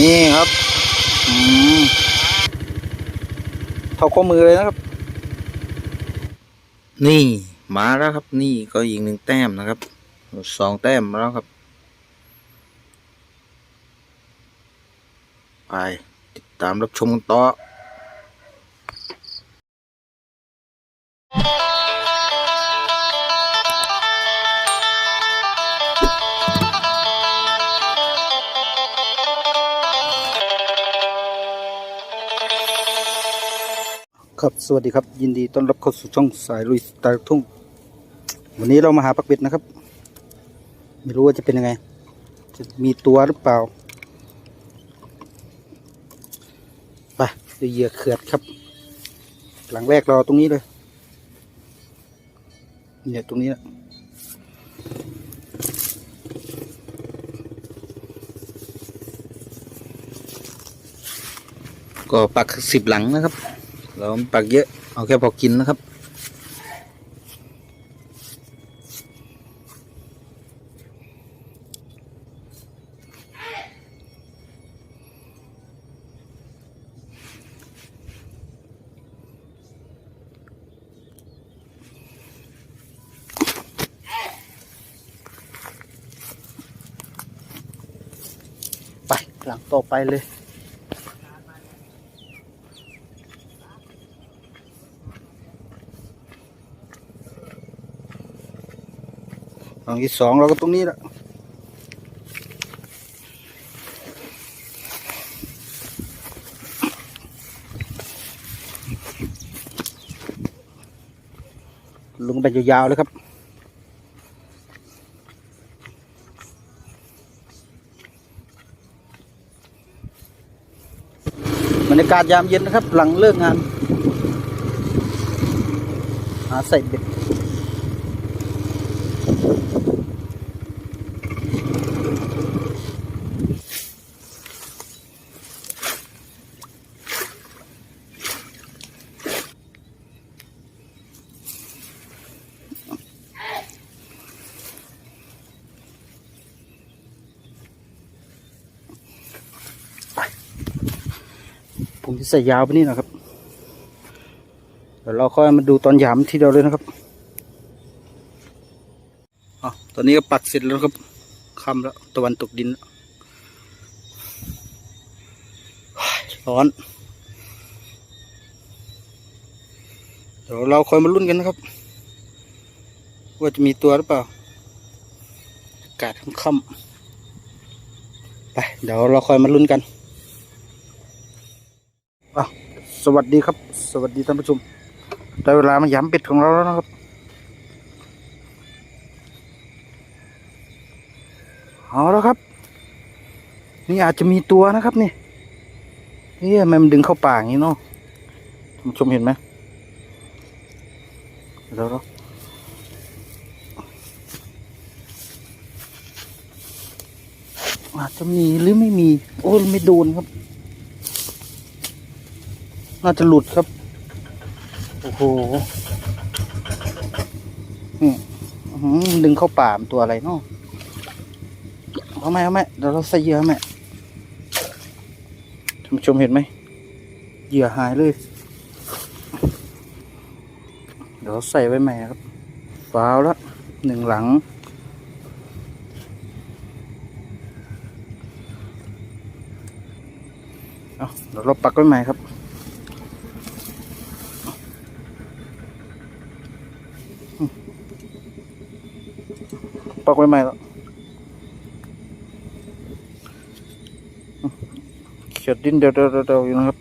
นี่ครับอืมเท่าข้อมือเลยนะครับ นี่มาแล้วครับ นี่ก็ยิงหนึ่งแต้มนะครับสองแต้มแล้วครับ ไปติดตามรับชมกันต่อ ครับสวัสดีครับ ยินดีต้อนรับเข้าสู่ช่องสายลุยสไตล์ทุ่ง วันนี้เรามาหาปักเป็ดนะครับ ไม่รู้ว่าจะเป็นยังไง จะมีตัวหรือเปล่าไปดูเหยื่อเขือดครับ หลังแรกรอตรงนี้เลยเนี่ยตรงนี้นะก็ปักสิบหลังนะครับ เราปักเยอะ เอาแค่พอกินนะครับ ไปหลังต่อไปเลย หลังที่สองเราก็ตรงนี้แหละลงไปยาวๆเลยครับบรรยากาศยามเย็นนะครับ หลังเลิกงาน หาใส่เบ็ด ใส่ยาวไปนี่นะครับ เดี๋ยวเราค่อยมาดูตอนยามทีเดียวเลยนะครับอ๋อตอนนี้ก็ปักเสร็จแล้วครับค่ำแล้วตะวันตกดินแล้วร้อนเดี๋ยวเราค่อยมาลุ้นกันนะครับ ว่าจะมีตัวหรือเปล่าอากาศค่ำๆไปเดี๋ยวเราค่อยมาลุ้นกัน อะสวัสดีครับ สวัสดีท่านผู้ชมได้เวลามาย้ำเป็ดของเราแล้วนะครับ เอาแล้วครับ นี่อาจจะมีตัวนะครับนี่นี่ทำไมมันดึงเข้าป่าอย่างนี้เนาะท่านผู้ชมเห็นไหมเดี๋ยวเราอาจจะมีหรือไม่มี โอ้ไม่โดนครับ น่าจะหลุดครับ โอ้โหนี่หือดึงเข้าป่ามตัวอะไรเนาะเอาไหมเอาไหมเดี๋ยวเราใส่เหยื่อไหมท่านผู้ชมเห็นไหมเหยื่อหายเลย เดี๋ยวเราใส่ไว้ใหม่ครับฟาวแล้วหนึ่งหลัง เอาเดี๋ยวเราปักไว้ใหม่ครับ ปักไว้ใหม่แล้วเขียดดินเดี๋ยวเดี๋ยวเดี๋ยวอยู่นะครับ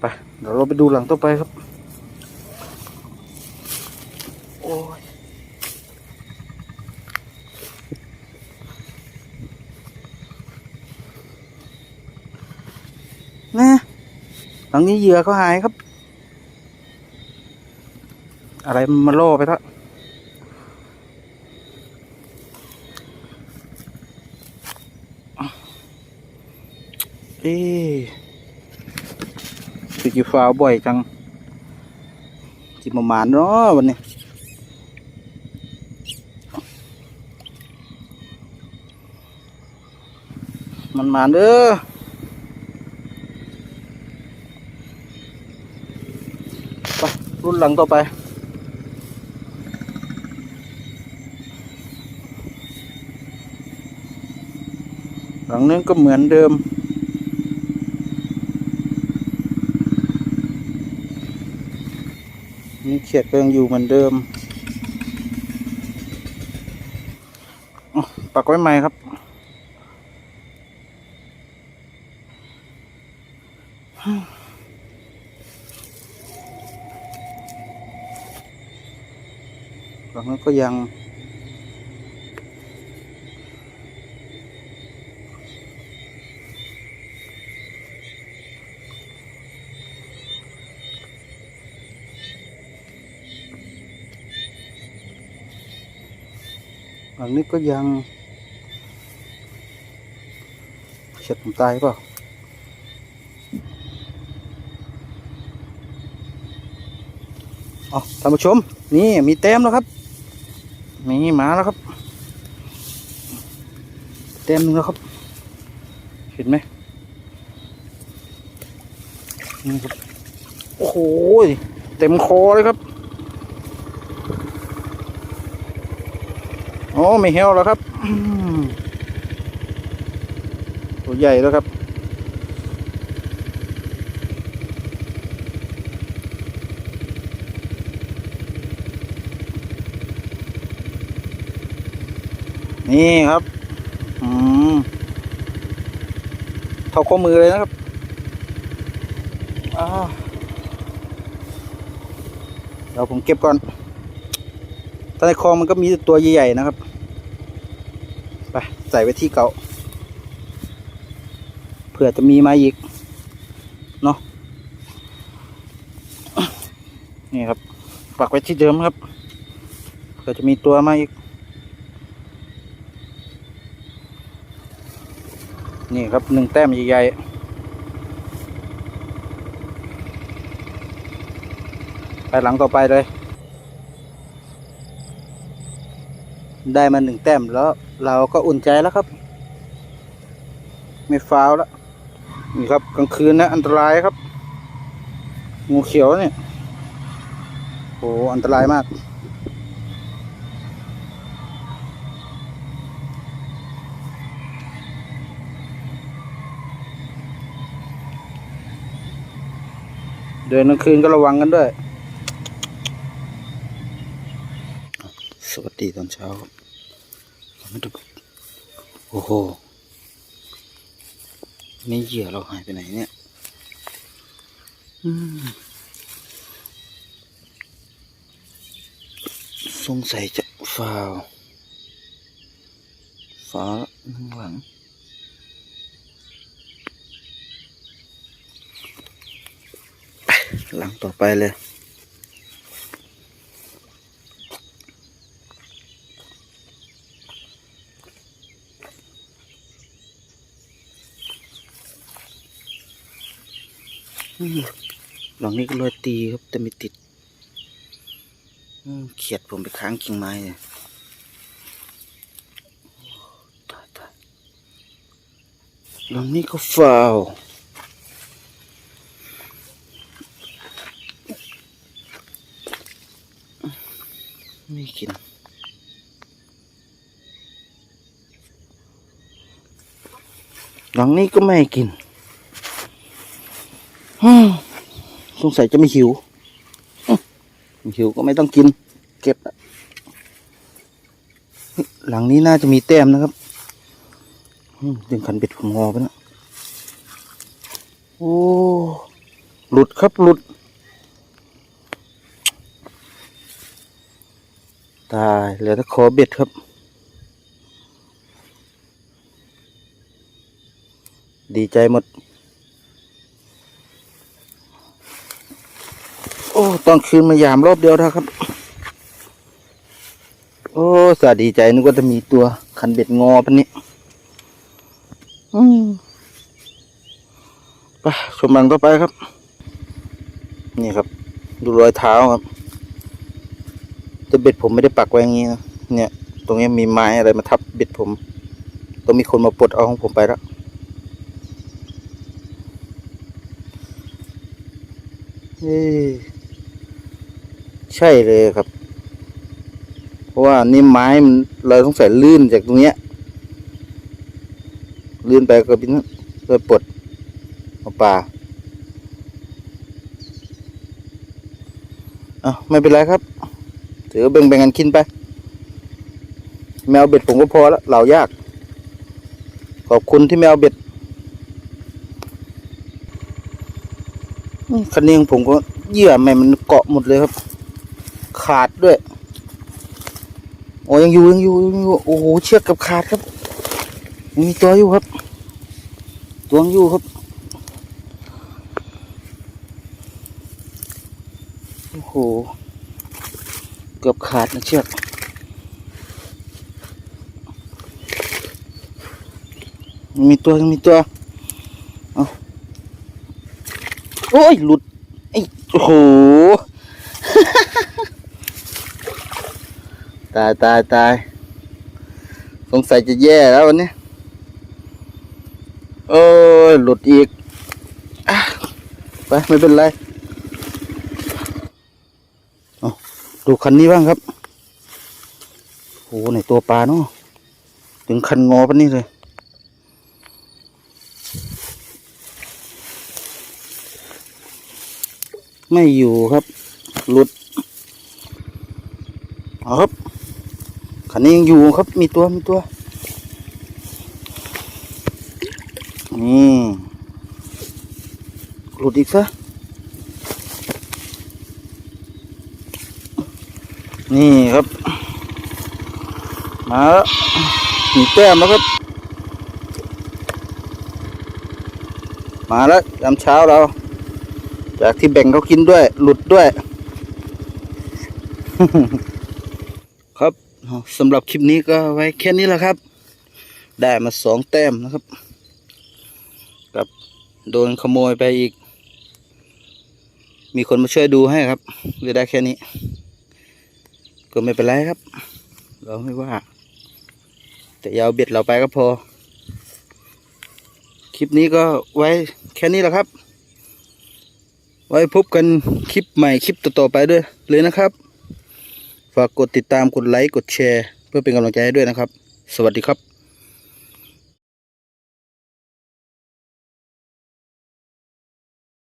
ไปเดี๋ยวเราไปดูหลังต่อไปครับ โอ้ยนะหลังนี้เหยื่อเขาหายครับ อะไรมันมาล่ไปแล้วเอ๊ะคือจีฟ้าวบ่อยจังจิประมาณเนาะวันนี้มันมาเด้อไปรุ่นหลังต่อไป หลังนึงก็เหมือนเดิม นี่เขียดก็ยังอยู่เหมือนเดิมปักไว้ใหม่ครับหลังนั้นก็ยัง หลังนี้ก็ยังเช็ดผมตายเปล่าเอท่านผู้ชม นี่มีแต้มแล้วครับ มีหมาแล้วครับแต้มหนึงแล้วครับ เห็นไหมนี่ครับ โอ้โห เต็มคอเลยครับ อ้ไม่เหี่ยวแล้วครับตัวใหญ่แล้วครับ นี่ครับอืมเท่าข้อมือเลยนะครับอ้าวเดี๋ยวผมเก็บก่อนถ้าในคลองมันก็มีตัวใหญ่ๆนะครับ ใส่ไว้ที่เก่าเผื่อจะมีมาอีกเนาะนี่ครับปักไว้ที่เดิมครับเผื่อจะมีตัวมาอีก นี่ครับหนึ่งแต้มใหญ่ๆไปหลังต่อไปเลย ได้มาหนึ่งแต้มแล้ว เราก็อุ่นใจแล้วครับ ไม่ฟาวแล้วนี่ครับกลางคืนนะอันตรายครับ งูเขียวเนี่ยโหอันตรายมาก เดินกลางคืนก็ระวังกันด้วย สวัสดีตอนเช้าครับ ม่ต้องโอ้โหนี่เหยื่อเราหายไปไหนเนี่ยสงสัยจะฟาวฟาวแล้วข้างหลังหลังต่อไปเลย หลังนี้ก็เลยตีครับแต่ไม่ติดเขียดผมไปค้างกิ่งไม้เนี่ยตายตายหลังนี้ก็ฟาวไม่กินหลังนี้ก็ไม่กิน สงสัยจะไม่หิวหิวก็ไม่ต้องกิน เก็บหลังนี้น่าจะมีแต้มนะครับดึงขันเบ็ดผมงอไปนะโอ้ หลุดครับหลุด ตายเหลือแต่คอเบ็ดครับ ดีใจหมด โอ้ต้องคืนมายามรอบเดียวเท่าครับ โอ้สาดีใจนึกว่าจะมีตัวขันเบ็ดงอปันนี้ไปชมบังต่อไปครับ นี่ครับ ดูรอยเท้าครับแต่เบ็ดผมไม่ได้ปักไว้อย่างนี้นะเนี่ย ตรงนี้มีไม้อะไรมาทับเบ็ดผม ต้องมีคนมาปลดเอาของผมไปแล้วเฮ้ ใช่เลยครับ เพราะว่านี่ไม้มันเราต้องใส่ลื่นจากตรงเนี้ย ลื่นไปก็เป็นเลยปลดเอาปลาอะไม่เป็นไรครับ ถือว่าแบ่งๆกันกินไป แมวเบ็ดผมก็พอแล้วเหล่ายาก ขอบคุณที่แมวเบ็ดคันนี้ของผมก็เหยื่อแม่มันเกาะหมดเลยครับ ขาดด้วย โอ้ยังอยู่ยังอยู่ยังอยู่โอ้โหเชือกกับขาดครับยังมีตัวอยู่ครับ ตัวยังอยู่ครับโอ้โหเกือบขาดนะเชือกยังมีตัวยังมีตัวเอาโอ้ยหลุดไอ้โอ้โหายตายตายสงสัยจะแย่แล้ววันนี้ โอ้ยหลุดอีกอไปไม่เป็นไรดูคันนี้บ้างครับโอ้ไหนตัวปลาเนาะถึงคันงอปะนี่เลยไม่อยู่ครับหลุดเอาครับ นนี้ยังอยู่ครับมีตัวมีตัวนี่หลุดอีกซะนี่ครับ มาแล้วมีแต้มแล้วครับ มาแล้วยามเช้าเรา จากที่แบ่งเขากินด้วย หลุดด้วย สำหรับคลิปนี้ก็ไว้แค่นี้แหละครับ ได้มาสองแต้มนะครับ กับโดนขโมยไปอีก มีคนมาช่วยดูให้ครับเลยได้แค่นี้ ก็ไม่เป็นไรครับ เราไม่ว่า แต่ยาวเบ็ดเราไปก็พอ คลิปนี้ก็ไว้แค่นี้แหละครับ ไว้พบกันคลิปใหม่คลิปต่อๆไปด้วยเลยนะครับ ฝากกดติดตามกดไลค์กดแชร์ เพื่อเป็นกำลังใจให้ด้วยนะครับ สวัสดีครับ